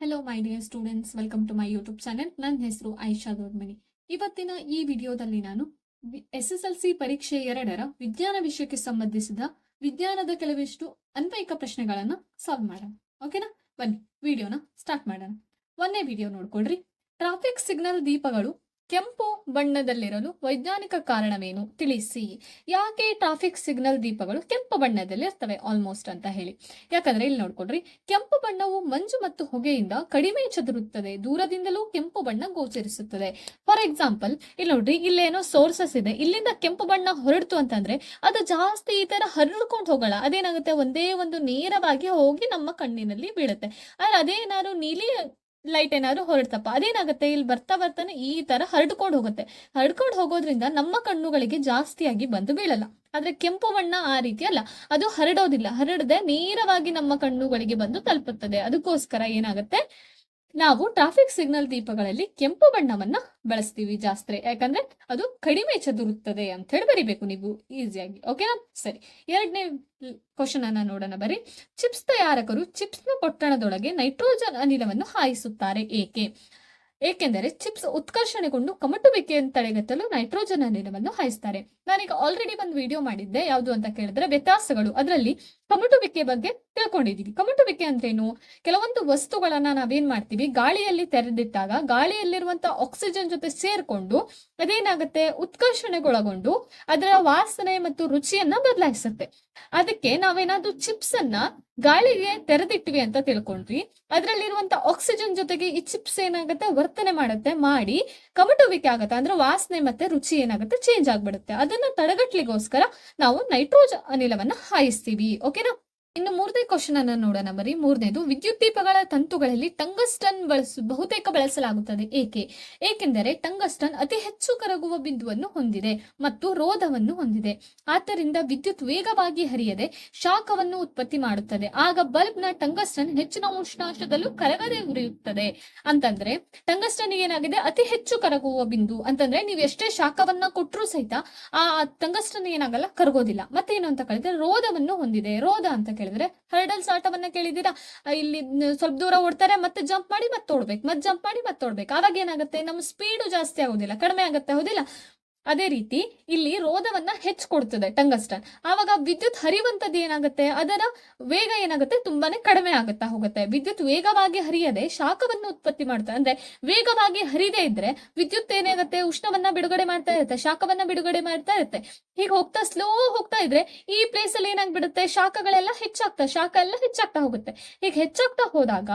Hello my dear students welcome to my YouTube channel ನನ್ನ ಹೆಸರು ಆಯಿಷಾ ದೊಡ್ಮನಿ ಇವತ್ತಿನ ಈ ವಿಡಿಯೋದಲ್ಲಿ ನಾನು ಎಸ್ ಎಸ್ ಎಲ್ ಸಿ ಪರೀಕ್ಷೆ ಎರಡರ ವಿಜ್ಞಾನ ವಿಷಯಕ್ಕೆ ಸಂಬಂಧಿಸಿದ ವಿಜ್ಞಾನದ ಕೆಲವಿಷ್ಟು ಅನ್ವಯಿಕ ಪ್ರಶ್ನೆಗಳನ್ನು ಸಾಲ್ವ್ ಮಾಡೋಣ. ಓಕೆನಾ ಬನ್ನಿ ವಿಡಿಯೋನ ಸ್ಟಾರ್ಟ್ ಮಾಡೋಣ. ಒಂದೇ ವಿಡಿಯೋ ನೋಡ್ಕೊಳ್ರಿ. ಟ್ರಾಫಿಕ್ ಸಿಗ್ನಲ್ ದೀಪಗಳು ಕೆಂಪು ಬಣ್ಣದಲ್ಲಿರಲು ವೈಜ್ಞಾನಿಕ ಕಾರಣವೇನು ತಿಳಿಸಿ. ಯಾಕೆ ಟ್ರಾಫಿಕ್ ಸಿಗ್ನಲ್ ದೀಪಗಳು ಕೆಂಪು ಬಣ್ಣದಲ್ಲಿ ಇರ್ತವೆ? ಆಲ್ಮೋಸ್ಟ್ ಅಂತ ಹೇಳಿ. ಯಾಕಂದ್ರೆ ಇಲ್ಲಿ ನೋಡ್ಕೊಳ್ರಿ, ಕೆಂಪು ಬಣ್ಣವು ಮಂಜು ಮತ್ತು ಹೊಗೆಯಿಂದ ಕಡಿಮೆ ಚದುರುತ್ತದೆ. ದೂರದಿಂದಲೂ ಕೆಂಪು ಬಣ್ಣ ಗೋಚರಿಸುತ್ತದೆ. ಫಾರ್ ಎಕ್ಸಾಂಪಲ್ ಇಲ್ಲಿ ನೋಡ್ರಿ, ಇಲ್ಲೇನೋ ಸೋರ್ಸಸ್ ಇದೆ. ಇಲ್ಲಿಂದ ಕೆಂಪು ಬಣ್ಣ ಹೊರಡ್ತು ಅಂತಂದ್ರೆ ಅದು ಜಾಸ್ತಿ ಈ ತರ ಹರಡ್ಕೊಂಡು ಹೋಗೋಣ ಅದೇನಾಗುತ್ತೆ? ಒಂದೇ ಒಂದು ನೇರವಾಗಿ ಹೋಗಿ ನಮ್ಮ ಕಣ್ಣಿನಲ್ಲಿ ಬೀಳುತ್ತೆ. ಆದ್ರೆ ಅದೇನಾದ್ರು ನೀಲಿ ಲೈಟ್ ಏನಾದರೂ ಹೊರಡ್ತಪ್ಪ. ಅದೇನಾಗುತ್ತೆ? ಇಲ್ಲಿ ಬರ್ತಾ ಬರ್ತಾನೆ ಈ ತರ ಹರಡ್ಕೊಂಡು ಹೋಗುತ್ತೆ. ಹರಡ್ಕೊಂಡು ಹೋಗೋದ್ರಿಂದ ನಮ್ಮ ಕಣ್ಣುಗಳಿಗೆ ಜಾಸ್ತಿಯಾಗಿ ಬಂದು ಬೀಳಲ್ಲ. ಆದರೆ ಕೆಂಪು ಬಣ್ಣ ಆ ರೀತಿ ಅಲ್ಲ. ಅದು ಹರಡೋದಿಲ್ಲ. ಹರಡದೆ ನೇರವಾಗಿ ನಮ್ಮ ಕಣ್ಣುಗಳಿಗೆ ಬಂದು ತಲುಪುತ್ತದೆ. ಅದಕ್ಕೋಸ್ಕರ ಏನಾಗುತ್ತೆ? ನಾವು ಟ್ರಾಫಿಕ್ ಸಿಗ್ನಲ್ ದೀಪಗಳಲ್ಲಿ ಕೆಂಪು ಬಣ್ಣವನ್ನ ಬಳಸ್ತೀವಿ ಜಾಸ್ತಿ ಯಾಕಂದ್ರೆ ಅದು ಕಡಿಮೆ ಚದುರುತ್ತದೆ ಅಂತ ಹೇಳಿ ಬರಿಬೇಕು ನೀವು ಈಸಿಯಾಗಿ ಓಕೆನಾ ಸರಿ. ಎರಡನೇ ಕ್ವಶನ್ ಅನ್ನ ನೋಡೋಣ ಬರಿ ಚಿಪ್ಸ್ ತಯಾರಕರು ಚಿಪ್ಸ್ನ ಪೊಟ್ಟಣದೊಳಗೆ ನೈಟ್ರೋಜನ್ ಅನಿಲವನ್ನು ಹಾಯಿಸುತ್ತಾರೆ ಏಕೆ? ಏಕೆಂದರೆ ಚಿಪ್ಸ್ ಉತ್ಕರ್ಷಣೆಗೊಂಡು ಕಮಟುವಿಕೆಯನ್ನು ತಡೆಗಟ್ಟಲು ನೈಟ್ರೋಜನ್ ಅನಿಲವನ್ನು ಹಾಯಿಸ್ತಾರೆ. ನಾನೀಗ ಆಲ್ರೆಡಿ ಒಂದು ವಿಡಿಯೋ ಮಾಡಿದ್ದೆ. ಯಾವುದು ಅಂತ ಕೇಳಿದ್ರೆ ವ್ಯತ್ಯಾಸಗಳು. ಅದರಲ್ಲಿ ಕಮಟುವಿಕೆ ಬಗ್ಗೆ ತಿಳ್ಕೊಂಡಿದೀವಿ ಕಮಟುವಿಕೆ ಅಂದ್ರೇನು? ಕೆಲವೊಂದು ವಸ್ತುಗಳನ್ನ ನಾವೇನ್ ಮಾಡ್ತೀವಿ? ಗಾಳಿಯಲ್ಲಿ ತೆರೆದಿಟ್ಟಾಗ ಗಾಳಿಯಲ್ಲಿರುವಂತ ಆಕ್ಸಿಜನ್ ಜೊತೆ ಸೇರ್ಕೊಂಡು ಅದೇನಾಗುತ್ತೆ? ಉತ್ಕರ್ಷಣೆಗೊಳಗೊಂಡು ಅದರ ವಾಸನೆ ಮತ್ತು ರುಚಿಯನ್ನ ಬದಲಾಯಿಸುತ್ತೆ. ಅದಕ್ಕೆ ನಾವೇನಾದ್ರೂ ಚಿಪ್ಸ್ ಅನ್ನ ಗಾಳಿಗೆ ತೆರೆದಿಟ್ವಿ ಅಂತ ತಿಳ್ಕೊಂಡ್ವಿ. ಅದ್ರಲ್ಲಿರುವಂತ ಆಕ್ಸಿಜನ್ ಜೊತೆಗೆ ಈ ಚಿಪ್ಸ್ ಏನಾಗುತ್ತೆ? ವರ್ತನೆ ಮಾಡುತ್ತೆ. ಮಾಡಿ ಕಮಟುವಿಕೆ ಆಗುತ್ತೆ. ಅಂದ್ರೆ ವಾಸನೆ ಮತ್ತೆ ರುಚಿ ಏನಾಗುತ್ತೆ? ಚೇಂಜ್ ಆಗ್ಬಿಡುತ್ತೆ. ಅದನ್ನ ತಡೆಗಟ್ಲಿಗೋಸ್ಕರ ನಾವು ನೈಟ್ರೋಜನ್ ಅನಿಲವನ್ನ ಹಾಯಿಸ್ತೀವಿ. ಓಕೆನಾ ಇನ್ನು ಮೂರನೇ ಕ್ವಶನ್ ಅನ್ನು ನೋಡೋಣ ಬರೀ ಮೂರನೇದು. ವಿದ್ಯುತ್ ದೀಪಗಳ ತಂತುಗಳಲ್ಲಿ ಟಂಗಸ್ಟನ್ ಬಳಸ, ಬಹುತೇಕ ಬಳಸಲಾಗುತ್ತದೆ. ಏಕೆ? ಏಕೆಂದರೆ ಟಂಗಸ್ಟನ್ ಅತಿ ಹೆಚ್ಚು ಕರಗುವ ಬಿಂದುವನ್ನು ಹೊಂದಿದೆ ಮತ್ತು ರೋಧವನ್ನು ಹೊಂದಿದೆ. ಆದ್ದರಿಂದ ವಿದ್ಯುತ್ ವೇಗವಾಗಿ ಹರಿಯದೆ ಶಾಖವನ್ನು ಉತ್ಪತ್ತಿ ಮಾಡುತ್ತದೆ. ಆಗ ಬಲ್ಬ್ನ ಟಂಗಸ್ಟನ್ ಹೆಚ್ಚಿನ ಉಷ್ಣಾಂಶದಲ್ಲೂ ಕರಗದೆ ಉರಿಯುತ್ತದೆ. ಅಂತಂದ್ರೆ ಟಂಗಸ್ಟನ್ ಏನಾಗಿದೆ? ಅತಿ ಹೆಚ್ಚು ಕರಗುವ ಬಿಂದು. ಅಂತಂದ್ರೆ ನೀವು ಎಷ್ಟೇ ಶಾಖವನ್ನ ಕೊಟ್ಟರು ಸಹಿತ ಆ ಟಂಗಸ್ಟನ್ ಏನಾಗಲ್ಲ, ಕರಗೋದಿಲ್ಲ. ಮತ್ತೇನು ಅಂತ ಕೇಳಿದ್ರೆ ರೋಧವನ್ನು ಹೊಂದಿದೆ. ರೋಧ ಅಂತ ಕೇಳಿದ್ರೆ ಹರ್ಡಲ್ಸ್ ಆಟವನ್ನ ಕೇಳಿದೀರಾ ಇಲ್ಲಿ ಸ್ವಲ್ಪ ದೂರ ಓಡ್ತಾರೆ, ಮತ್ತೆ ಜಂಪ್ ಮಾಡಿ ಮತ್ತೆ ಓಡ್ಬೇಕು ಮತ್ತೆ ಜಂಪ್ ಮಾಡಿ ಮತ್ತೆ ಓಡ್ಬೇಕು ಅವಾಗ ಏನಾಗುತ್ತೆ ನಮ್ಮ ಸ್ಪೀಡು ಜಾಸ್ತಿ ಆಗೋದಿಲ್ಲ, ಕಡಿಮೆ ಆಗುತ್ತೆ, ಹೌದಿಲ್ಲ? ಅದೇ ರೀತಿ ಇಲ್ಲಿ ರೋಧವನ್ನ ಹೆಚ್ಚು ಕೊಡ್ತದೆ ಟಂಗಸ್ಟನ್. ಆವಾಗ ವಿದ್ಯುತ್ ಹರಿಯುವಂತದ್ದು ಏನಾಗುತ್ತೆ? ಅದರ ವೇಗ ಏನಾಗುತ್ತೆ? ತುಂಬಾನೇ ಕಡಿಮೆ ಆಗುತ್ತಾ ಹೋಗುತ್ತೆ. ವಿದ್ಯುತ್ ವೇಗವಾಗಿ ಹರಿಯದೆ ಶಾಖವನ್ನು ಉತ್ಪತ್ತಿ ಮಾಡ್ತಾ ಅಂದ್ರೆ ವೇಗವಾಗಿ ಹರಿದೇ ಇದ್ರೆ ವಿದ್ಯುತ್ ಏನಾಗುತ್ತೆ? ಉಷ್ಣವನ್ನ ಬಿಡುಗಡೆ ಮಾಡ್ತಾ ಇರುತ್ತೆ, ಶಾಖವನ್ನ ಬಿಡುಗಡೆ ಮಾಡ್ತಾ ಇರುತ್ತೆ. ಹೀಗೆ ಹೋಗ್ತಾ, ಸ್ಲೋ ಹೋಗ್ತಾ ಇದ್ರೆ ಈ ಪ್ಲೇಸ್ ಅಲ್ಲಿ ಏನಾಗ್ಬಿಡುತ್ತೆ? ಶಾಖಗಳೆಲ್ಲ ಹೆಚ್ಚಾಗ್ತಾ, ಶಾಖ ಎಲ್ಲ ಹೆಚ್ಚಾಗ್ತಾ ಹೋಗುತ್ತೆ. ಹೀಗೆ ಹೆಚ್ಚಾಗ್ತಾ ಹೋದಾಗ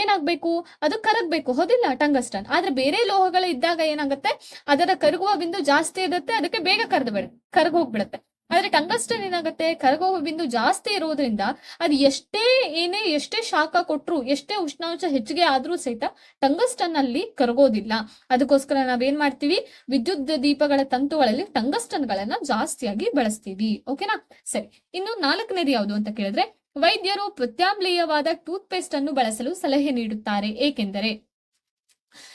ಏನಾಗ್ಬೇಕು? ಅದು ಕರಗ್ಬೇಕು. ಹೋದಿಲ್ಲ ಟಂಗಸ್ಟನ್? ಆದ್ರೆ ಬೇರೆ ಲೋಹಗಳು ಇದ್ದಾಗ ಏನಾಗುತ್ತೆ? ಅದರ ಕರಗುವ ಬಿಂದು ಜಾಸ್ತಿ ಇರುತ್ತೆ, ಅದಕ್ಕೆ ಬೇಗ ಕರೆದು ಬಿಡ, ಕರಗ ಹೋಗ್ಬಿಡುತ್ತೆ. ಆದ್ರೆ ಟಂಗಸ್ಟನ್ ಏನಾಗುತ್ತೆ ಕರಗುವ ಬಿಂದು ಜಾಸ್ತಿ ಇರೋದ್ರಿಂದ ಅದು ಎಷ್ಟೇ ಏನೇ, ಎಷ್ಟೇ ಶಾಖ ಕೊಟ್ರು, ಎಷ್ಟೇ ಉಷ್ಣಾಂಶ ಹೆಚ್ಚಿಗೆ ಆದ್ರೂ ಸಹಿತ ಟಂಗಸ್ಟನ್ ಅಲ್ಲಿ ಕರಗೋದಿಲ್ಲ. ಅದಕ್ಕೋಸ್ಕರ ನಾವೇನ್ ಮಾಡ್ತೀವಿ, ವಿದ್ಯುತ್ ದೀಪಗಳ ತಂತುಗಳಲ್ಲಿ ಟಂಗಸ್ಟನ್ ಗಳನ್ನ ಜಾಸ್ತಿಯಾಗಿ ಬಳಸ್ತೀವಿ. ಓಕೆನಾ? ಸರಿ, ಇನ್ನು ನಾಲ್ಕನೇದು ಯಾವುದು ಅಂತ ಕೇಳಿದ್ರೆ, ವೈದ್ಯರು ಪ್ರತ್ಯಾಮ್ಲೀಯವಾದ ಟೂತ್ ಪೇಸ್ಟ್ ಅನ್ನು ಬಳಸಲು ಸಲಹೆ ನೀಡುತ್ತಾರೆ. ಏಕೆಂದರೆ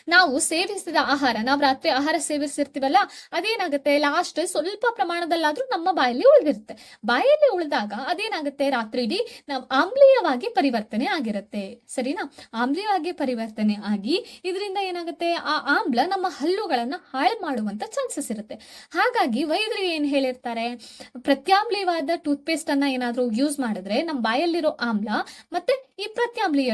ನಾವು ಸೇವಿಸಿದ ಆಹಾರ, ನಾವು ರಾತ್ರಿ ಆಹಾರ ಸೇವಿಸಿರ್ತೀವಲ್ಲ, ಅದೇನಾಗುತ್ತೆ? ಲಾಸ್ಟ್ ಸ್ವಲ್ಪ ಪ್ರಮಾಣದಲ್ಲಾದ್ರೂ ನಮ್ಮ ಬಾಯಲ್ಲಿ ಉಳಿದಿರುತ್ತೆ. ಬಾಯಲ್ಲಿ ಉಳಿದಾಗ ಅದೇನಾಗುತ್ತೆ? ರಾತ್ರಿ ಇಡೀ ನಾವು ಆಮ್ಲೀಯವಾಗಿ ಪರಿವರ್ತನೆ ಆಗಿರುತ್ತೆ. ಸರಿನಾ? ಆಮ್ಲೀಯವಾಗಿ ಪರಿವರ್ತನೆ ಆಗಿ ಇದರಿಂದ ಏನಾಗುತ್ತೆ? ಆ ಆಮ್ಲ ನಮ್ಮ ಹಲ್ಲುಗಳನ್ನ ಹಾಳು ಮಾಡುವಂತ ಚಾನ್ಸಸ್ ಇರುತ್ತೆ. ಹಾಗಾಗಿ ವೈದ್ಯರು ಏನ್ ಹೇಳಿರ್ತಾರೆ? ಪ್ರತ್ಯಾಮ್ಲೀಯವಾದ ಟೂತ್ ಪೇಸ್ಟ್ ಅನ್ನ ಏನಾದ್ರೂ ಯೂಸ್ ಮಾಡಿದ್ರೆ ನಮ್ಮ ಬಾಯಲ್ಲಿರೋ ಆಮ್ಲ ಮತ್ತೆ ಈ ಪ್ರತ್ಯಾಮ್ಲೀಯ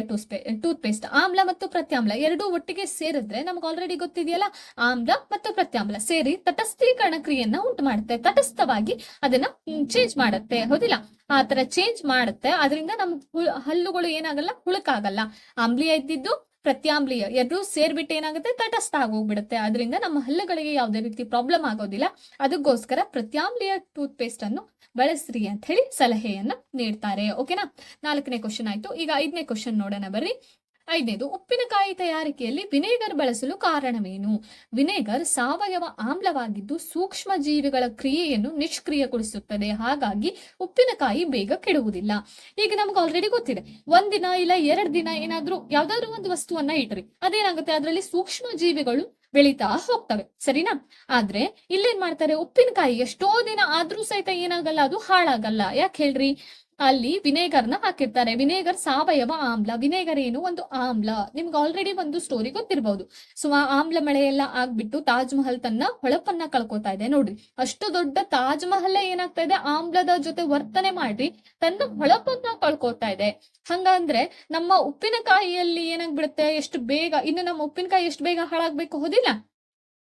ಟೂತ್ ಆಮ್ಲ ಮತ್ತು ಪ್ರತ್ಯಾಮ್ಲ ಎರಡೂ ಒಟ್ಟಿಗೆ ಸೇರಿದ್ರೆ ನಮ್ಗೆ ಆಲ್ರೆಡಿ ಗೊತ್ತಿದೆಯಲ್ಲ ಆಮ್ಲ ಮತ್ತು ಪ್ರತ್ಯಾಮ್ಲ ಸೇರಿ ತಟಸ್ಥೀಕರಣ ಕ್ರಿಯೆಯನ್ನ ಉಂಟು ಮಾಡುತ್ತೆ. ತಟಸ್ಥವಾಗಿ ಅದನ್ನ ಚೇಂಜ್ ಮಾಡುತ್ತೆ. ಹೌದಿಲ್ಲ? ಆ ತರ ಚೇಂಜ್ ಮಾಡುತ್ತೆ. ಅದರಿಂದ ನಮ್ ಹಲ್ಲುಗಳು ಏನಾಗಲ್ಲ? ಹುಳಕಾಗಲ್ಲ. ಆಮ್ಲಿಯ ಇದ್ದಿದ್ದು ಪ್ರತ್ಯಾಮ್ಲೀಯ. ಎರಡೂ ಸೇರ್ಬಿಟ್ಟು ಏನಾಗುತ್ತೆ? ತಟಸ್ಥ ಆಗೋಗ್ಬಿಡುತ್ತೆ ಅದರಿಂದ ನಮ್ಮ ಹಲ್ಲುಗಳಿಗೆ ಯಾವುದೇ ರೀತಿ ಪ್ರಾಬ್ಲಮ್ ಆಗೋದಿಲ್ಲ. ಅದಕ್ಕೋಸ್ಕರ ಪ್ರತ್ಯಾಮ್ಲಿಯ ಟೂತ್ ಪೇಸ್ಟ್ ಅನ್ನು ಬಳಸ್ರಿ ಅಂತ ಹೇಳಿ ಸಲಹೆಯನ್ನ ನೀಡ್ತಾರೆ. ಓಕೆನಾ ನಾಲ್ಕನೇ ಕ್ವಶನ್ ಆಯ್ತು. ಈಗ ಐದನೇ ಕ್ವಶನ್ ನೋಡೋಣ ಬರ್ರಿ. ಐದನೇದು, ಉಪ್ಪಿನಕಾಯಿ ತಯಾರಿಕೆಯಲ್ಲಿ ವಿನೇಗರ್ ಬಳಸಲು ಕಾರಣವೇನು? ವಿನೇಗರ್ ಸಾವಯವ ಆಮ್ಲವಾಗಿದ್ದು ಸೂಕ್ಷ್ಮ ಜೀವಿಗಳ ಕ್ರಿಯೆಯನ್ನು ನಿಷ್ಕ್ರಿಯಗೊಳಿಸುತ್ತದೆ. ಹಾಗಾಗಿ ಉಪ್ಪಿನಕಾಯಿ ಬೇಗ ಕೆಡುವುದಿಲ್ಲ. ಈಗ ನಮ್ಗೆ ಆಲ್ರೆಡಿ ಗೊತ್ತಿದೆ. ಒಂದಿನ ಇಲ್ಲ, ಎರಡ್ ದಿನ ಏನಾದ್ರೂ ಯಾವ್ದಾದ್ರು ಒಂದು ವಸ್ತುವನ್ನ ಇಟ್ರಿ. ಅದೇನಾಗುತ್ತೆ? ಅದರಲ್ಲಿ ಸೂಕ್ಷ್ಮ ಜೀವಿಗಳು ಬೆಳೀತಾ ಹೋಗ್ತವೆ. ಸರಿನಾ? ಆದ್ರೆ ಇಲ್ಲೇನ್ ಮಾಡ್ತಾರೆ? ಉಪ್ಪಿನಕಾಯಿ ಎಷ್ಟೋ ದಿನ ಆದ್ರೂ ಸಹಿತ ಏನಾಗಲ್ಲ, ಅದು ಹಾಳಾಗಲ್ಲ. ಯಾಕೆ ಹೇಳ್ರಿ? ಅಲ್ಲಿ ವಿನೇಗರ್ನ ಹಾಕಿರ್ತಾರೆ. ವಿನೇಗರ್ ಸಾವಯವ ಆಮ್ಲ, ವಿನೇಗರ್ ಏನು? ಒಂದು ಆಮ್ಲ. ನಿಮ್ಗೆ ಆಲ್ರೆಡಿ ಒಂದು ಸ್ಟೋರಿ ಗೊತ್ತಿರಬಹುದು ಸೊ, ಆ ಆಮ್ಲ ಮಳೆ ಎಲ್ಲ ಆಗ್ಬಿಟ್ಟು ತಾಜ್ ಮಹಲ್ ತನ್ನ ಹೊಳಪನ್ನ ಕಳ್ಕೊತಾ ಇದೆ. ನೋಡ್ರಿ, ಅಷ್ಟು ದೊಡ್ಡ ತಾಜ್ ಮಹಲ್ ಏನಾಗ್ತಾ ಇದೆ? ಆಮ್ಲದ ಜೊತೆ ವರ್ತನೆ ಮಾಡಿ ತನ್ನ ಹೊಳಪನ್ನ ಕಳ್ಕೊತಾ ಇದೆ. ಹಂಗಂದ್ರೆ ನಮ್ಮ ಉಪ್ಪಿನಕಾಯಿಯಲ್ಲಿ ಏನಾಗ್ಬಿಡುತ್ತೆ? ಎಷ್ಟು ಬೇಗ, ಇನ್ನು ನಮ್ಮ ಉಪ್ಪಿನಕಾಯಿ ಎಷ್ಟು ಬೇಗ ಹಾಳಾಗ್ಬೇಕು? ಹೋದಿಲ್ಲ?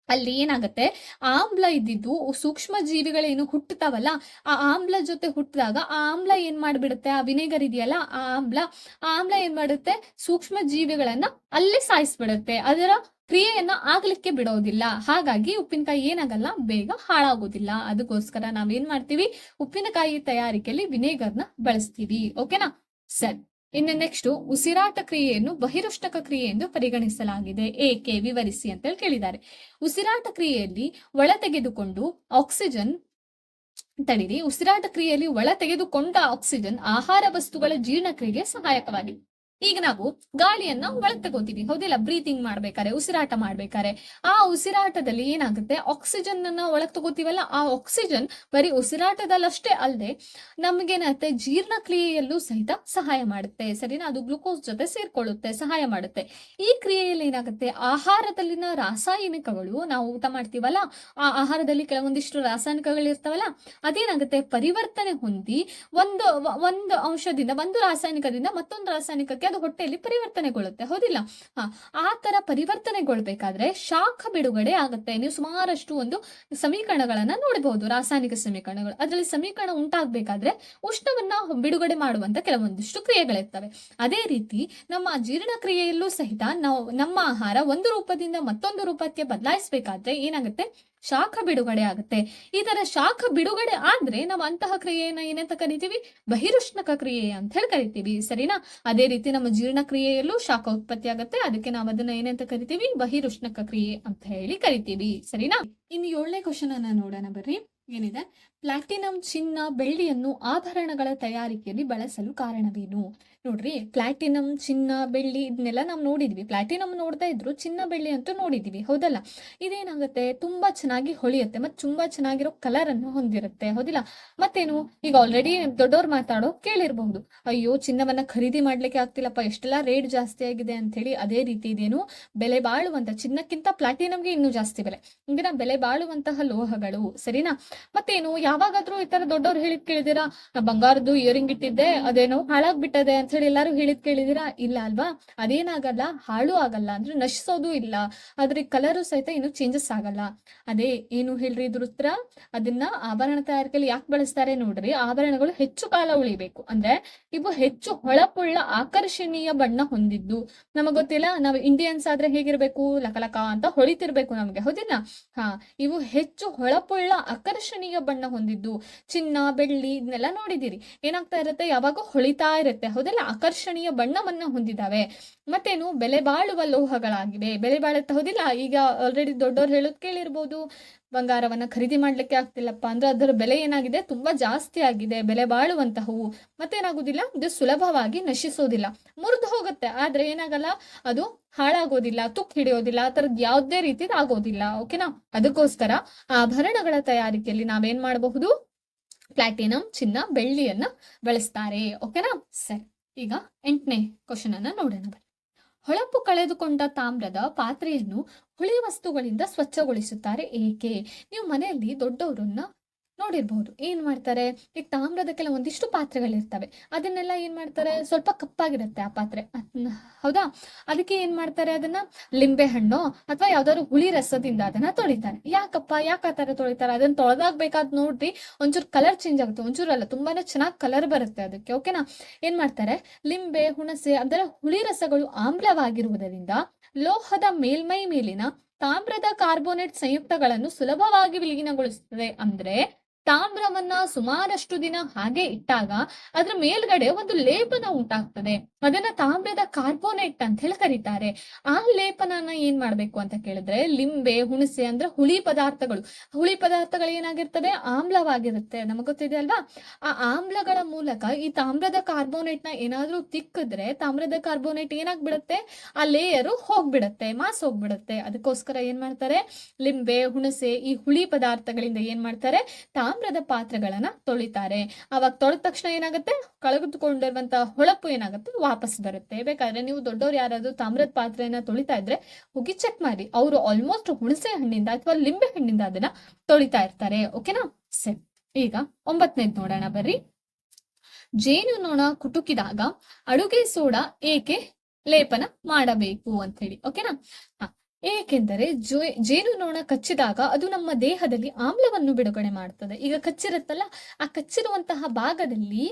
ಅಲ್ಲಿ ಏನಾಗುತ್ತೆ? ಆಮ್ಲ ಇದ್ದಿದ್ದು ಸೂಕ್ಷ್ಮ ಜೀವಿಗಳೇನು ಹುಟ್ಟುತ್ತಾವಲ್ಲ ಆ ಆಮ್ಲ ಜೊತೆ ಹುಟ್ಟಿದಾಗ ಆ ಆಮ್ಲ ಏನ್ ಮಾಡ್ಬಿಡುತ್ತೆ? ಆ ವಿನೆಗರ್ ಇದೆಯಲ್ಲ, ಆ ಆಮ್ಲ ಆಮ್ಲ ಏನ್ ಮಾಡುತ್ತೆ? ಸೂಕ್ಷ್ಮ ಜೀವಿಗಳನ್ನ ಅಲ್ಲೇ ಸಾಯಿಸ್ಬಿಡುತ್ತೆ. ಅದರ ಕ್ರಿಯೆಯನ್ನ ಆಗ್ಲಿಕ್ಕೆ ಬಿಡೋದಿಲ್ಲ. ಹಾಗಾಗಿ ಉಪ್ಪಿನಕಾಯಿ ಏನಾಗಲ್ಲ, ಬೇಗ ಹಾಳಾಗೋದಿಲ್ಲ. ಅದಕ್ಕೋಸ್ಕರ ನಾವೇನ್ ಮಾಡ್ತೀವಿ? ಉಪ್ಪಿನಕಾಯಿ ತಯಾರಿಕೆಯಲ್ಲಿ ವಿನೆಗರ್ನ ಬಳಸ್ತೀವಿ. ಓಕೆನಾ? ಸರಿ. ಇನ್ನು ನೆಕ್ಸ್ಟ್ ಉಸಿರಾಟ ಕ್ರಿಯೆಯನ್ನು ಬಹಿರುಷ್ಟಕ ಕ್ರಿಯೆ ಎಂದು ಪರಿಗಣಿಸಲಾಗಿದೆ. ಏಕೆ? ವಿವರಿಸಿ ಅಂತ ಹೇಳಿ ಕೇಳಿದ್ದಾರೆ. ಉಸಿರಾಟ ಕ್ರಿಯೆಯಲ್ಲಿ ಒಳ ತೆಗೆದುಕೊಂಡು ಆಕ್ಸಿಜನ್ ತಡಿರಿ. ಉಸಿರಾಟ ಕ್ರಿಯೆಯಲ್ಲಿ ಒಳ ತೆಗೆದುಕೊಂಡ ಆಕ್ಸಿಜನ್ ಆಹಾರ ವಸ್ತುಗಳ ಜೀರ್ಣಕ್ರಿಯೆಗೆ ಸಹಾಯಕವಾಗಿದೆ. ಈಗ ನಾವು ಗಾಳಿಯನ್ನ ಒಳಗ್ ತಗೋತೀವಿ ಹೌದಿಲ್ಲ? ಬ್ರೀತಿಂಗ್ ಮಾಡ್ಬೇಕಾರೆ ಉಸಿರಾಟ ಮಾಡ್ಬೇಕಾರೆ ಆ ಉಸಿರಾಟದಲ್ಲಿ ಏನಾಗುತ್ತೆ? ಆಕ್ಸಿಜನ್ ಅನ್ನ ಒಳಗ್ ತಗೋತೀವಲ್ಲ, ಆ ಆಕ್ಸಿಜನ್ ಬರೀ ಉಸಿರಾಟದಲ್ಲಷ್ಟೇ ಅಲ್ಲದೆ ನಮ್ಗೇನಾಗುತ್ತೆ ಜೀರ್ಣಕ್ರಿಯೆಯಲ್ಲೂ ಸಹಿತ ಸಹಾಯ ಮಾಡುತ್ತೆ. ಸರಿನಾ? ಅದು ಗ್ಲುಕೋಸ್ ಜೊತೆ ಸೇರ್ಕೊಳ್ಳುತ್ತೆ, ಸಹಾಯ ಮಾಡುತ್ತೆ. ಈ ಕ್ರಿಯೆಯಲ್ಲಿ ಏನಾಗುತ್ತೆ? ಆಹಾರದಲ್ಲಿನ ರಾಸಾಯನಿಕಗಳು ನಾವು ಊಟ ಮಾಡ್ತೀವಲ್ಲ, ಆ ಆಹಾರದಲ್ಲಿ ಕೆಲವೊಂದಿಷ್ಟು ರಾಸಾಯನಿಕಗಳು ಇರ್ತಾವಲ್ಲ, ಅದೇನಾಗುತ್ತೆ? ಪರಿವರ್ತನೆ ಹೊಂದಿ ಒಂದು ಒಂದು ಅಂಶದಿಂದ, ಒಂದು ರಾಸಾಯನಿಕದಿಂದ ಮತ್ತೊಂದು ರಾಸಾಯನಿಕಕ್ಕೆ ಅದು ಹೊಟ್ಟೆಯಲ್ಲಿ ಪರಿವರ್ತನೆಗೊಳ್ಳುತ್ತೆ? ಹೌದಿಲ್ಲ? ಆ ತರ ಪರಿವರ್ತನೆಗೊಳ್ಬೇಕಾದ್ರೆ ಶಾಖ ಬಿಡುಗಡೆ ಆಗುತ್ತೆ. ನೀವು ಸುಮಾರಷ್ಟು ಒಂದು ಸಮೀಕರಣಗಳನ್ನ ನೋಡಬಹುದು ರಾಸಾಯನಿಕ ಸಮೀಕರಣಗಳು. ಅದರಲ್ಲಿ ಸಮೀಕರಣ ಉಂಟಾಗಬೇಕಾದ್ರೆ ಉಷ್ಣವನ್ನ ಬಿಡುಗಡೆ ಮಾಡುವಂತ ಕೆಲವೊಂದಿಷ್ಟು ಕ್ರಿಯೆಗಳಿರ್ತವೆ. ಅದೇ ರೀತಿ ನಮ್ಮ ಜೀರ್ಣಕ್ರಿಯೆಯಲ್ಲೂ ಸಹಿತ ನಾವು ನಮ್ಮ ಆಹಾರ ಒಂದು ರೂಪದಿಂದ ಮತ್ತೊಂದು ರೂಪಕ್ಕೆ ಬದಲಾಯಿಸಬೇಕಾದ್ರೆ ಏನಾಗುತ್ತೆ? ಶಾಖ ಬಿಡುಗಡೆ ಆಗುತ್ತೆ. ಈ ತರ ಶಾಖ ಬಿಡುಗಡೆ ಆದ್ರೆ ನಾವು ಅಂತಹ ಕ್ರಿಯೆಯನ್ನ ಏನಂತ ಕರಿತೀವಿ? ಬಹಿರುಷ್ಣಕ ಕ್ರಿಯೆ ಅಂತ ಹೇಳಿ ಕರಿತೀವಿ. ಸರಿನಾ? ಅದೇ ರೀತಿ ನಮ್ಮ ಜೀರ್ಣಕ್ರಿಯೆಯಲ್ಲೂ ಶಾಖ ಉತ್ಪತ್ತಿ ಆಗುತ್ತೆ. ಅದಕ್ಕೆ ನಾವು ಅದನ್ನ ಏನಂತ ಕರಿತೀವಿ? ಬಹಿರುಷ್ಣಕ ಕ್ರಿಯೆ ಅಂತ ಹೇಳಿ ಕರಿತೀವಿ. ಸರಿನಾ? ಇನ್ನು ಏಳನೇ ಕ್ವಶನ್ ಅನ್ನ ನೋಡೋಣ ಬರ್ರಿ. ಏನಿದೆ? ಪ್ಲಾಟಿನಂ ಚಿನ್ನ ಬೆಳ್ಳಿಯನ್ನು ಆಭರಣಗಳ ತಯಾರಿಕೆಯಲ್ಲಿ ಬಳಸಲು ಕಾರಣವೇನು? ನೋಡ್ರಿ ಪ್ಲಾಟಿನಂ ಚಿನ್ನ, ಬೆಳ್ಳಿ ಇದನ್ನೆಲ್ಲ ನಾವು ನೋಡಿದ್ವಿ. ಪ್ಲಾಟಿನಂ ನೋಡ್ತಾ ಇದ್ರು, ಚಿನ್ನ, ಬೆಳ್ಳಿ ಅಂತೂ ನೋಡಿದ್ವಿ. ಹೌದಲ್ಲ? ಇದೇನಾಗುತ್ತೆ? ತುಂಬಾ ಚೆನ್ನಾಗಿ ಹೊಳಿಯುತ್ತೆ ಮತ್ತೆ ತುಂಬಾ ಚೆನ್ನಾಗಿರೋ ಕಲರ್ ಅನ್ನು ಹೊಂದಿರುತ್ತೆ. ಹೌದಿಲ್ಲ? ಮತ್ತೇನು? ಈಗ ಆಲ್ರೆಡಿ ದೊಡ್ಡವ್ರು ಮಾತಾಡೋ ಕೇಳಿರ್ಬಹುದು. ಅಯ್ಯೋ, ಚಿನ್ನವನ್ನ ಖರೀದಿ ಮಾಡ್ಲಿಕ್ಕೆ ಆಗ್ತಿಲ್ಲಪ್ಪ, ಎಷ್ಟೆಲ್ಲ ರೇಟ್ ಜಾಸ್ತಿ ಆಗಿದೆ ಅಂತ ಹೇಳಿ ಅದೇ ರೀತಿ ಇದೇನು ಬೆಲೆ ಬಾಳುವಂತ, ಚಿನ್ನಕ್ಕಿಂತ ಪ್ಲಾಟಿನಮ್ಗೆ ಇನ್ನೂ ಜಾಸ್ತಿ ಬೆಲೆ. ಇಂದಿನ ಬೆಲೆ ಬಾಳುವಂತಹ ಲೋಹಗಳು, ಸರಿನಾ? ಮತ್ತೇನು? ಯಾವಾಗಾದ್ರೂ ಈ ತರ ದೊಡ್ಡವ್ರು ಹೇಳಿದ್ ಕೇಳಿದಿರಾ ಬಂಗಾರದ್ದು ಇಯರಿಂಗ್ ಇಟ್ಟಿದ್ದೆ, ಅದೇನು ಹಾಳಾಗ್ಬಿಟ್ಟದೆ ಅಂತ ಹೇಳಿ ಎಲ್ಲಾರು ಹೇಳಿದ್ ಕೇಳಿದಿರಾ? ಇಲ್ಲ ಅಲ್ವಾ? ಅದೇನಾಗಲ್ಲ, ಹಾಳು ಆಗಲ್ಲ ಅಂದ್ರೆ ನಶಿಸೋದು ಇಲ್ಲ. ಆದ್ರೆ ಕಲರು ಸಹಿತ ಏನು ಚೇಂಜಸ್ ಆಗಲ್ಲ. ಅದೇ, ಏನು ಹೇಳ್ರಿ ಇದ್ರ ಅದನ್ನ ಆಭರಣ ತಯಾರಿಕೆಯಲ್ಲಿ ಯಾಕೆ ಬಳಸ್ತಾರೆ ನೋಡ್ರಿ, ಆಭರಣಗಳು ಹೆಚ್ಚು ಕಾಲ ಉಳಿಬೇಕು. ಅಂದ್ರೆ ಇವು ಹೆಚ್ಚು ಹೊಳಪುಳ್ಳ ಆಕರ್ಷಣೀಯ ಬಣ್ಣ ಹೊಂದಿದ್ದು. ನಮಗ್ ಗೊತ್ತಿಲ್ಲ? ನಾವು ಇಂಡಿಯನ್ಸ್ ಆದ್ರೆ ಹೇಗಿರ್ಬೇಕು? ಲಕಲಕ ಅಂತ ಹೊಳಿತಿರ್ಬೇಕು ನಮ್ಗೆ, ಹೌದಿಲ್ಲ? ಹಾ, ಇವು ಹೆಚ್ಚು ಹೊಳಪುಳ್ಳ ಆಕರ್ಷಣೀಯ ಬಣ್ಣ ಹೊಂದಿದ್ದು. ಚಿನ್ನ, ಬೆಳ್ಳಿ, ಇದನ್ನೆಲ್ಲ ನೋಡಿದಿರಿ. ಏನಾಗ್ತಾ ಇರುತ್ತೆ? ಯಾವಾಗ ಹೊಳಿತಾ ಇರುತ್ತೆ, ಹೌದಲ್ಲ? ಆಕರ್ಷಣೀಯ ಬಣ್ಣವನ್ನ ಹೊಂದಿದಾವೆ ಮತ್ತೇನು ಬೆಲೆ ಬಾಳುವ ಲೋಹಗಳಾಗಿವೆ. ಬೆಲೆ ಬಾಳುತ್ತಾ ಹೋದಿಲ್ಲ? ಈಗ ಆಲ್ರೆಡಿ ದೊಡ್ಡವ್ರು ಹೇಳೋದು ಕೇಳಿರ್ಬೋದು. ಬಂಗಾರವನ್ನ ಖರೀದಿ ಮಾಡ್ಲಿಕ್ಕೆ ಆಗ್ತಿಲ್ಲಪ್ಪ ಅಂದ್ರೆ ಅದರ ಬೆಲೆ ಏನಾಗಿದೆ? ತುಂಬಾ ಜಾಸ್ತಿ ಆಗಿದೆ. ಬೆಲೆ ಬಾಳುವಂತಹವು. ಮತ್ತೇನಾಗುದಿಲ್ಲ? ಇದು ಸುಲಭವಾಗಿ ನಶಿಸೋದಿಲ್ಲ. ಮುರಿದು ಹೋಗುತ್ತೆ. ಆದ್ರೆ ಏನಾಗಲ್ಲ? ಅದು ಹಾಳಾಗೋದಿಲ್ಲ. ತುಕ್ ಹಿಡಿಯೋದಿಲ್ಲ. ಆ ತರದ್ ಯಾವುದೇ ರೀತಿದು ಆಗೋದಿಲ್ಲ. ಓಕೆನಾ? ಅದಕ್ಕೋಸ್ಕರ ಆಭರಣಗಳ ತಯಾರಿಕೆಯಲ್ಲಿ ನಾವೇನ್ ಮಾಡಬಹುದು? ಪ್ಲಾಟಿನಂ ಚಿನ್ನ ಬೆಳ್ಳಿಯನ್ನ ಬಳಸ್ತಾರೆ. ಓಕೆನಾ? ಸರಿ. ಈಗ ಎಂಟನೇ ಕ್ವಶನ್ ಅನ್ನ ನೋಡೋಣ. ಹೊಳಪು ಕಳೆದುಕೊಂಡ ತಾಮ್ರದ ಪಾತ್ರೆಯನ್ನು ಹುಳಿ ವಸ್ತುಗಳಿಂದ ಸ್ವಚ್ಛಗೊಳಿಸುತ್ತಾರೆ ಏಕೆ ನೀವು ಮನೆಯಲ್ಲಿ ದೊಡ್ಡವರನ್ನ ನೋಡಿರ್ಬಹುದು. ಏನು ಮಾಡ್ತಾರೆ? ಈಗ ತಾಮ್ರದ ಕೆಲವೊಂದಿಷ್ಟು ಪಾತ್ರೆಗಳಿರ್ತವೆ. ಅದನ್ನೆಲ್ಲ ಏನ್ ಮಾಡ್ತಾರೆ? ಸ್ವಲ್ಪ ಕಪ್ಪಾಗಿರುತ್ತೆ ಆ ಪಾತ್ರೆ. ಹೌದಾ? ಅದಕ್ಕೆ ಏನು ಮಾಡ್ತಾರೆ ಅದನ್ನ? ಲಿಂಬೆ ಹಣ್ಣು ಅಥವಾ ಯಾವ್ದಾದ್ರು ಹುಳಿ ರಸದಿಂದ ಅದನ್ನ ತೊಳಿತಾರೆ. ಯಾಕಪ್ಪ? ಯಾಕೆ ಆ ಥರ ತೊಳಿತಾರೆ? ಅದನ್ನ ತೊಳೆದಾಗ್ಬೇಕಾದ್ ನೋಡ್ರಿ, ಒಂಚೂರು ಕಲರ್ ಚೇಂಜ್ ಆಗುತ್ತೆ. ಒಂಚೂರು ಅಲ್ಲ, ತುಂಬಾನೇ ಚೆನ್ನಾಗಿ ಕಲರ್ ಬರುತ್ತೆ ಅದಕ್ಕೆ ಓಕೆನಾ ಏನ್ ಮಾಡ್ತಾರೆ? ಲಿಂಬೆ, ಹುಣಸೆ, ಅದರ ಹುಳಿ ರಸಗಳು ಆಮ್ಲವಾಗಿರುವುದರಿಂದ ಲೋಹದ ಮೇಲ್ಮೈ ಮೇಲಿನ ತಾಮ್ರದ ಕಾರ್ಬೋನೇಟ್ ಸಂಯುಕ್ತಗಳನ್ನು ಸುಲಭವಾಗಿ ವಿಲೀನಗೊಳಿಸುತ್ತದೆ ಅಂದ್ರೆ ತಾಮ್ರವನ್ನ ಸುಮಾರಷ್ಟು ದಿನ ಹಾಗೆ ಇಟ್ಟಾಗ ಅದ್ರ ಮೇಲ್ಗಡೆ ಒಂದು ಲೇಪನ ಉಂಟಾಗ್ತದೆ. ಅದನ್ನ ತಾಮ್ರದ ಕಾರ್ಬೋನೇಟ್ ಅಂತ ಹೇಳಿ ಕರೀತಾರೆ. ಆ ಲೇಪನನ ಏನ್ ಮಾಡ್ಬೇಕು ಅಂತ ಕೇಳಿದ್ರೆ ಲಿಂಬೆ, ಹುಣಸೆ ಅಂದ್ರೆ ಹುಳಿ ಪದಾರ್ಥಗಳು. ಹುಳಿ ಪದಾರ್ಥಗಳು ಏನಾಗಿರ್ತದೆ? ಆಮ್ಲವಾಗಿರುತ್ತೆ. ನಮಗ್ ಗೊತ್ತಿದೆ ಅಲ್ವಾ? ಆ ಆಮ್ಲಗಳ ಮೂಲಕ ಈ ತಾಮ್ರದ ಕಾರ್ಬೋನೇಟ್ನ ಏನಾದ್ರೂ ತಿಕ್ಕಿದ್ರೆ ತಾಮ್ರದ ಕಾರ್ಬೋನೇಟ್ ಏನಾಗ್ಬಿಡತ್ತೆ? ಆ ಲೇಯರು ಹೋಗ್ಬಿಡತ್ತೆ, ಮಾಸ್ ಹೋಗ್ಬಿಡತ್ತೆ. ಅದಕ್ಕೋಸ್ಕರ ಏನ್ ಮಾಡ್ತಾರೆ? ಲಿಂಬೆ, ಹುಣಸೆ ಈ ಹುಳಿ ಪದಾರ್ಥಗಳಿಂದ ಏನ್ ಮಾಡ್ತಾರೆ? ತಾಮ್ರದ ಪಾತ್ರೆಗಳನ್ನ ತೊಳಿತಾರೆ. ಅವಾಗ ತೊಳೆದ ತಕ್ಷಣ ಏನಾಗುತ್ತೆ? ಕಳೆದುಕೊಂಡಿರುವಂತಹ ಹೊಳಪು ಏನಾಗುತ್ತೆ? ವಾಪಸ್ ಬರುತ್ತೆ. ಬೇಕಾದ್ರೆ ನೀವು ದೊಡ್ಡವ್ರು ಯಾರಾದ್ರೂ ತಾಮ್ರದ ಪಾತ್ರೆಯನ್ನ ತೊಳಿತಾ ಇದ್ರೆ ಹೋಗಿ ಚೆಕ್ ಮಾಡಿ. ಅವರು ಆಲ್ಮೋಸ್ಟ್ ಹುಣಸೆ ಹಣ್ಣಿಂದ ಅಥವಾ ಲಿಂಬೆ ಹಣ್ಣಿಂದ ಅದನ್ನ ತೊಳಿತಾ ಇರ್ತಾರೆ. ಓಕೆನಾ ಸರಿ. ಈಗ ಒಂಬತ್ತನೇದ್ ನೋಡೋಣ ಬರ್ರಿ. ಜೇನು ನೊಣ ಕುಟುಕಿದಾಗ ಅಡುಗೆ ಸೋಡಾ ಏಕೆ ಲೇಪನ ಮಾಡಬೇಕು ಅಂತ ಹೇಳಿ. ಓಕೆನಾ ಏಕೆಂದರೆ ಜೇನು ನೊಣ ಕಚ್ಚಿದಾಗ ಅದು ನಮ್ಮ ದೇಹದಲ್ಲಿ ಆಮ್ಲವನ್ನು ಬಿಡುಗಡೆ ಮಾಡ್ತದೆ. ಈಗ ಕಚ್ಚಿರುತ್ತಲ್ಲ, ಆ ಕಚ್ಚಿರುವಂತಹ ಭಾಗದಲ್ಲಿ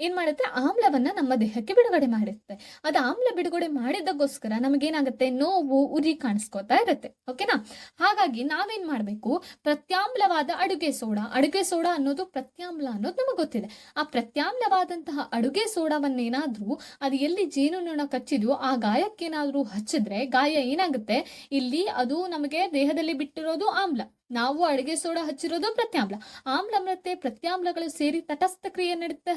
ಏನ್ ಮಾಡುತ್ತೆ? ಆಮ್ಲವನ್ನ ನಮ್ಮ ದೇಹಕ್ಕೆ ಬಿಡುಗಡೆ ಮಾಡುತ್ತೆ ಅದು ಆಮ್ಲ ಬಿಡುಗಡೆ ಮಾಡಿದ್ದಕ್ಕೋಸ್ಕರ ನಮಗೇನಾಗುತ್ತೆ? ನೋವು, ಉರಿ ಕಾಣಿಸ್ಕೋತಾ ಇರುತ್ತೆ. ಓಕೆನಾ? ಹಾಗಾಗಿ ನಾವೇನ್ ಮಾಡಬೇಕು? ಪ್ರತ್ಯಾಮ್ಲವಾದ ಅಡುಗೆ ಸೋಡಾ. ಅಡುಗೆ ಸೋಡಾ ಅನ್ನೋದು ಪ್ರತ್ಯಾಮ್ಲ ಅನ್ನೋದು ನಮಗೆ ಗೊತ್ತಿದೆ. ಆ ಪ್ರತ್ಯಾಮ್ಲವಾದಂತಹ ಅಡುಗೆ ಸೋಡಾವನ್ನೇನಾದರೂ, ಅದು ಎಲ್ಲಿ ಜೇನುನೊಣ ಕಚ್ಚಿದ್ವು ಆ ಗಾಯಕ್ಕೇನಾದ್ರೂ ಹಚ್ಚಿದ್ರೆ ಗಾಯ ಏನಾಗುತ್ತೆ? ಇಲ್ಲಿ ಅದು ನಮಗೆ ದೇಹದಲ್ಲಿ ಬಿಟ್ಟಿರೋದು ಆಮ್ಲ. ನಾವು ಅಡುಗೆ ಸೋಡಾ ಹಚ್ಚಿರೋದು ಪ್ರತ್ಯಾಮ್ಲ. ಆಮ್ಲ ಮತ್ತೆ ಪ್ರತ್ಯಾಮ್ಲಗಳು ಸೇರಿ ತಟಸ್ಥ ಕ್ರಿಯೆ ನಡೀತಾ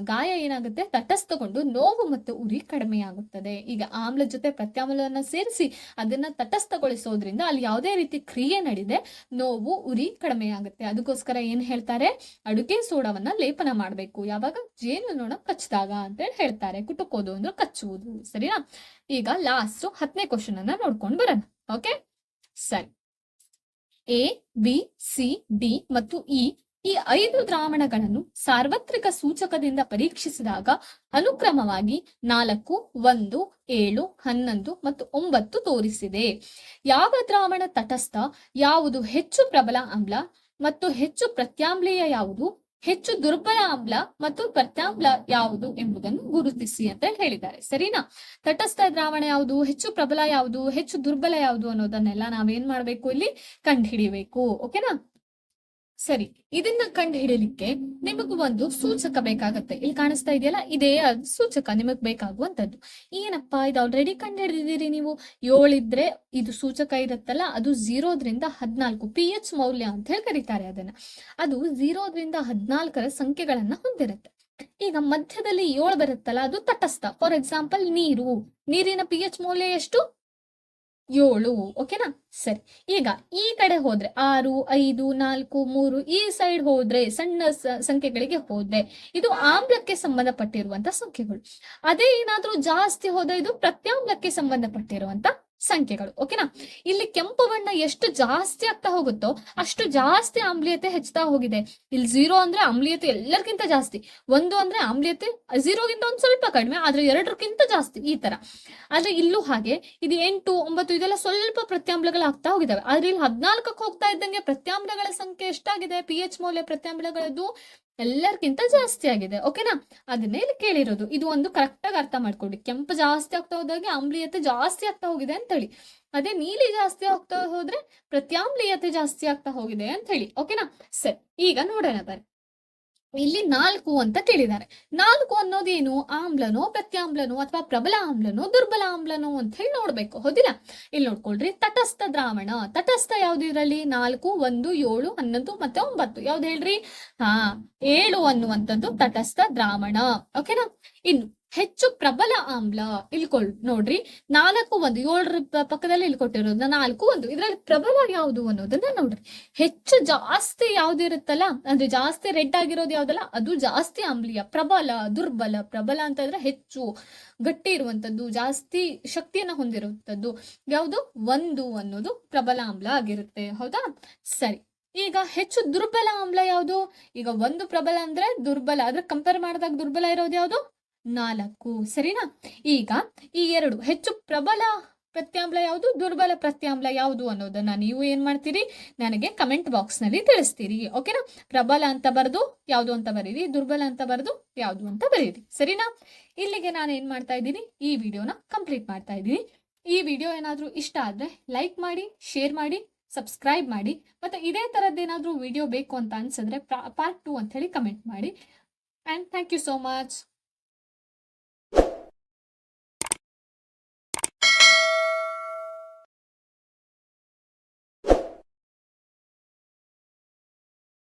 ಗಾಯ ಏನಾಗುತ್ತೆ? ತಟಸ್ಥಗೊಂಡು ನೋವು ಮತ್ತು ಉರಿ ಕಡಿಮೆಯಾಗುತ್ತದೆ. ಈಗ ಆಮ್ಲ ಜೊತೆ ಪ್ರತ್ಯಾಮ್ಲವನ್ನು ಸೇರಿಸಿ ಅದನ್ನ ತಟಸ್ಥಗೊಳಿಸೋದ್ರಿಂದ ಅಲ್ಲಿ ಯಾವುದೇ ರೀತಿ ಕ್ರಿಯೆ ನಡೆದೆ, ನೋವು, ಉರಿ ಕಡಿಮೆಯಾಗುತ್ತೆ. ಅದಕ್ಕೋಸ್ಕರ ಏನ್ ಹೇಳ್ತಾರೆ? ಅಡುಗೆ ಸೋಡಾವನ್ನ ಲೇಪನ ಮಾಡಬೇಕು. ಯಾವಾಗ? ಜೇನು ನೊಣ ಕಚ್ಚಿದಾಗ ಅಂತ ಹೇಳಿ ಹೇಳ್ತಾರೆ. ಕುಟುಕೋದು ಅಂದ್ರೆ ಕಚ್ಚುವುದು. ಸರಿನಾ? ಈಗ ಲಾಸ್ಟ್ ಹತ್ತನೇ ಕ್ವಶನ್ ಅನ್ನ ನೋಡ್ಕೊಂಡು ಬರೋಣ. ಓಕೆ ಸರಿ. ಎ ಬಿ ಸಿ ಡಿ ಮತ್ತು ಇ ಈ ಐದು ದ್ರಾವಣಗಳನ್ನು ಸಾರ್ವತ್ರಿಕ ಸೂಚಕದಿಂದ ಪರೀಕ್ಷಿಸಿದಾಗ ಅನುಕ್ರಮವಾಗಿ ನಾಲ್ಕು, ಒಂದು, ಏಳು, ಹನ್ನೊಂದು ಮತ್ತು ಒಂಬತ್ತು ತೋರಿಸಿದೆ. ಯಾವ ದ್ರಾವಣ ತಟಸ್ಥ, ಯಾವುದು ಹೆಚ್ಚು ಪ್ರಬಲ ಆಮ್ಲ ಮತ್ತು ಹೆಚ್ಚು ಪ್ರತ್ಯಾಮ್ಲೀಯ ಯಾವುದು? ಹೆಚ್ಚು ದುರ್ಬಲ ಆಮ್ಲ ಮತ್ತು ಪ್ರತ್ಯಾಮ್ಲ ಯಾವುದು ಎಂಬುದನ್ನು ಗುರುತಿಸಿ ಅಂತ ಹೇಳಿದ್ದಾರೆ. ಸರಿನಾ? ತಟಸ್ಥ ದ್ರಾವಣ ಯಾವುದು? ಹೆಚ್ಚು ಪ್ರಬಲ ಯಾವುದು? ಹೆಚ್ಚು ದುರ್ಬಲ ಯಾವುದು ಅನ್ನೋದನ್ನೆಲ್ಲ ನಾವೇನ್ ಮಾಡ್ಬೇಕು ಇಲ್ಲಿ? ಕಂಡುಹಿಡಿಬೇಕು. ಓಕೆನಾ? ಸರಿ, ಇದನ್ನ ಕಂಡುಹಿಡಿಯಲಿಕ್ಕೆ ನಿಮಗೂ ಒಂದು ಸೂಚಕ ಬೇಕಾಗತ್ತೆ. ಇಲ್ಲಿ ಕಾಣಿಸ್ತಾ ಇದೆಯಲ್ಲ, ಇದೇ ಸೂಚಕ ನಿಮಗ್ ಬೇಕಾಗುವಂತದ್ದು ಏನಪ್ಪಾ, ಇದು ಆಲ್ರೆಡಿ ಕಂಡು ಹಿಡಿದಿದ್ದೀರಿ ನೀವು? ಏಳಿದ್ರೆ ಇದು ಸೂಚಕ ಇರತ್ತಲ್ಲ, ಅದು ಝೀರೋದ್ರಿಂದ ಹದ್ನಾಲ್ಕು ಪಿ ಎಚ್ ಮೌಲ್ಯ ಅಂತ ಹೇಳಿ ಕರೀತಾರೆ ಅದನ್ನ. ಅದು ಝೀರೋದ್ರಿಂದ ಹದ್ನಾಲ್ಕರ ಸಂಖ್ಯೆಗಳನ್ನ ಹೊಂದಿರುತ್ತೆ. ಈಗ ಮಧ್ಯದಲ್ಲಿ ಏಳು ಬರುತ್ತಲ್ಲ, ಅದು ತಟಸ್ಥ. ಫಾರ್ ಎಕ್ಸಾಂಪಲ್ ನೀರು. ನೀರಿನ ಪಿ ಎಚ್ ಮೌಲ್ಯ ಎಷ್ಟು? ಏಳು, ಓಕೆನಾ? ಸರಿ. ಈಗ ಈ ಕಡೆ ಹೋದ್ರೆ ಆರು, ಐದು, ನಾಲ್ಕು, ಮೂರು, ಈ ಸೈಡ್ ಹೋದ್ರೆ ಸಣ್ಣ ಸಂಖ್ಯೆಗಳಿಗೆ ಹೋದ್ರೆ ಇದು ಆಮ್ಲಕ್ಕೆ ಸಂಬಂಧಪಟ್ಟಿರುವಂತ ಸಂಖ್ಯೆಗಳು. ಅದೇ ಏನಾದ್ರೂ ಜಾಸ್ತಿ ಹೋದ್ರೆ ಇದು ಪ್ರತ್ಯಾಮ್ಲಕ್ಕೆ ಸಂಬಂಧಪಟ್ಟಿರುವಂತ ಸಂಖ್ಯೆಗಳು ಓಕೆನಾ ಇಲ್ಲಿ ಕೆಂಪು ಬಣ್ಣ ಎಷ್ಟು ಜಾಸ್ತಿ ಆಗ್ತಾ ಹೋಗುತ್ತೋ ಅಷ್ಟು ಜಾಸ್ತಿ ಆಮ್ಲೀಯತೆ ಹೆಚ್ಚುತ್ತಾ ಹೋಗಿದೆ. ಇಲ್ಲಿ ಝೀರೋ ಅಂದ್ರೆ ಆಮ್ಲೀಯತೆ ಎಲ್ಲರಿಗಿಂತ ಜಾಸ್ತಿ, ಒಂದು ಅಂದ್ರೆ ಆಮ್ಲೀಯತೆ ಝೀರೋಗಿಂತ ಒಂದು ಸ್ವಲ್ಪ ಕಡಿಮೆ, ಆದ್ರೆ ಎರಡರಕ್ಕಿಂತ ಜಾಸ್ತಿ ಈ ತರ. ಆದ್ರೆ ಇಲ್ಲೂ ಹಾಗೆ, ಇದು ಎಂಟು, ಒಂಬತ್ತು ಇದೆಲ್ಲ ಸ್ವಲ್ಪ ಪ್ರತ್ಯಾಮ್ಲಗಳು ಆಗ್ತಾ ಹೋಗಿದಾವೆ. ಆದ್ರೆ ಇಲ್ಲಿ ಹದಿನಾಲ್ಕಕ್ಕೆ ಹೋಗ್ತಾ ಇದ್ದಂಗೆ ಪ್ರತ್ಯಾಮ್ಲಗಳ ಸಂಖ್ಯೆ ಎಷ್ಟಾಗಿದೆ? ಪಿ ಎಚ್ ಮೌಲ್ಯ ಪ್ರತ್ಯಾಮ್ಲಗಳದ್ದು ಎಲ್ಲರಿಗಿಂತ ಜಾಸ್ತಿ ಆಗಿದೆ ಓಕೆನಾ ಅದನ್ನೇ ಇಲ್ಲಿ ಕೇಳಿರೋದು, ಇದು ಒಂದು ಕರೆಕ್ಟಾಗಿ ಅರ್ಥ ಮಾಡ್ಕೊಳ್ಳಿ ಕೆಂಪು ಜಾಸ್ತಿ ಆಗ್ತಾ ಹೋದಾಗೆ ಆಮ್ಲೀಯತೆ ಜಾಸ್ತಿ ಆಗ್ತಾ ಹೋಗಿದೆ ಅಂತ ಹೇಳಿ ಅದೇ ನೀಲಿ ಜಾಸ್ತಿ ಆಗ್ತಾ ಹೋದ್ರೆ ಪ್ರತ್ಯಾಮ್ಲೀಯತೆ ಜಾಸ್ತಿ ಆಗ್ತಾ ಹೋಗಿದೆ ಅಂತ ಹೇಳಿ ಓಕೆನಾ ಸರಿ, ಈಗ ನೋಡೋಣ ಬರ್ರಿ ಇಲ್ಲಿ ನಾಲ್ಕು ಅಂತ ಕೇಳಿದ್ದಾರೆ ನಾಲ್ಕು ಅನ್ನೋದೇನು? ಆಮ್ಲನೋ, ಪ್ರತ್ಯಾಮ್ಲನೋ ಅಥವಾ ಪ್ರಬಲ ಆಮ್ಲನೋ, ದುರ್ಬಲ ಆಮ್ಲನೋ ಅಂತ ಹೇಳಿ ನೋಡ್ಬೇಕು. ಹೌದಿಲ್ಲ? ಇಲ್ಲಿ ನೋಡ್ಕೊಳ್ರಿ. ತಟಸ್ಥ ದ್ರಾವಣ. ತಟಸ್ಥ ಯಾವ್ದು ಇದರಲ್ಲಿ? ನಾಲ್ಕು, ಒಂದು, ಏಳು, ಹನ್ನೊಂದು ಮತ್ತೆ ಒಂಬತ್ತು. ಯಾವ್ದು ಹೇಳ್ರಿ? ಹಾ, ಏಳು ಅನ್ನುವಂಥದ್ದು ತಟಸ್ಥ ದ್ರಾವಣ. ಓಕೆನಾ ಇನ್ನು ಹೆಚ್ಚು ಪ್ರಬಲ ಆಮ್ಲ ಇಲ್ಕೊಳ್ ನೋಡ್ರಿ ನಾಲ್ಕು ಒಂದು, ಏಳರ ಪಕ್ಕದಲ್ಲಿ ಇಲ್ಲಿ ಕೊಟ್ಟಿರೋದು ನಾಲ್ಕು ಒಂದು, ಇದ್ರಲ್ಲಿ ಪ್ರಬಲ ಯಾವುದು ಅನ್ನೋದನ್ನ ನೋಡ್ರಿ. ಹೆಚ್ಚು ಜಾಸ್ತಿ ಯಾವ್ದು ಇರುತ್ತಲ್ಲ, ಅಂದ್ರೆ ಜಾಸ್ತಿ ರೆಡ್ ಆಗಿರೋದು ಯಾವ್ದಲ್ಲ, ಅದು ಜಾಸ್ತಿ ಆಮ್ಲೀಯ, ಪ್ರಬಲ, ದುರ್ಬಲ, ಪ್ರಬಲ ಅಂತಂದ್ರೆ ಹೆಚ್ಚು ಗಟ್ಟಿ ಇರುವಂತದ್ದು, ಜಾಸ್ತಿ ಶಕ್ತಿಯನ್ನ ಹೊಂದಿರುವಂತದ್ದು ಯಾವುದು? ಒಂದು ಅನ್ನೋದು ಪ್ರಬಲ ಆಮ್ಲ ಆಗಿರುತ್ತೆ, ಹೌದಾ? ಸರಿ, ಈಗ ಹೆಚ್ಚು ದುರ್ಬಲ ಆಮ್ಲ ಯಾವುದು? ಈಗ ಒಂದು ಪ್ರಬಲ ಅಂದ್ರೆ ದುರ್ಬಲ, ಅದ್ರ ಕಂಪೇರ್ ಮಾಡಿದಾಗ ದುರ್ಬಲ ಇರೋದು ಯಾವುದು? ನಾಲ್ಕು. ಸರಿನಾ? ಈಗ ಈ ಎರಡು ಹೆಚ್ಚು ಪ್ರಬಲ ಪ್ರತ್ಯಾಮ್ಲ ಯಾವುದು, ದುರ್ಬಲ ಪ್ರತ್ಯಾಮ್ಲ ಯಾವುದು ಅನ್ನೋದನ್ನ ನೀವು ಏನ್ ಮಾಡ್ತೀರಿ? ನನಗೆ ಕಮೆಂಟ್ ಬಾಕ್ಸ್ನಲ್ಲಿ ತಿಳಿಸ್ತೀರಿ. ಓಕೆನಾ? ಪ್ರಬಲ ಅಂತ ಬರೆದು, ಯಾವುದು ಅಂತ ಬರೀರಿ? ದುರ್ಬಲ ಅಂತ ಬರೆದು, ಯಾವುದು ಅಂತ ಬರೀರಿ. ಸರಿನಾ? ಇಲ್ಲಿಗೆ ನಾನು ಏನ್ ಮಾಡ್ತಾ ಇದ್ದೀನಿ? ಈ ವಿಡಿಯೋನ ಕಂಪ್ಲೀಟ್ ಮಾಡ್ತಾ ಇದ್ದೀನಿ. ಈ ವಿಡಿಯೋ ಏನಾದರೂ ಇಷ್ಟ ಆದ್ರೆ ಲೈಕ್ ಮಾಡಿ ಶೇರ್ ಮಾಡಿ ಸಬ್ಸ್ಕ್ರೈಬ್ ಮಾಡಿ, ಮತ್ತೆ ಇದೇ ಥರದ್ದೇನಾದರೂ ವಿಡಿಯೋ ಬೇಕು ಅಂತ ಅನ್ಸಿದ್ರೆ ಪಾರ್ಟ್ ಟು ಅಂತ ಹೇಳಿ ಕಮೆಂಟ್ ಮಾಡಿ. And thank you so much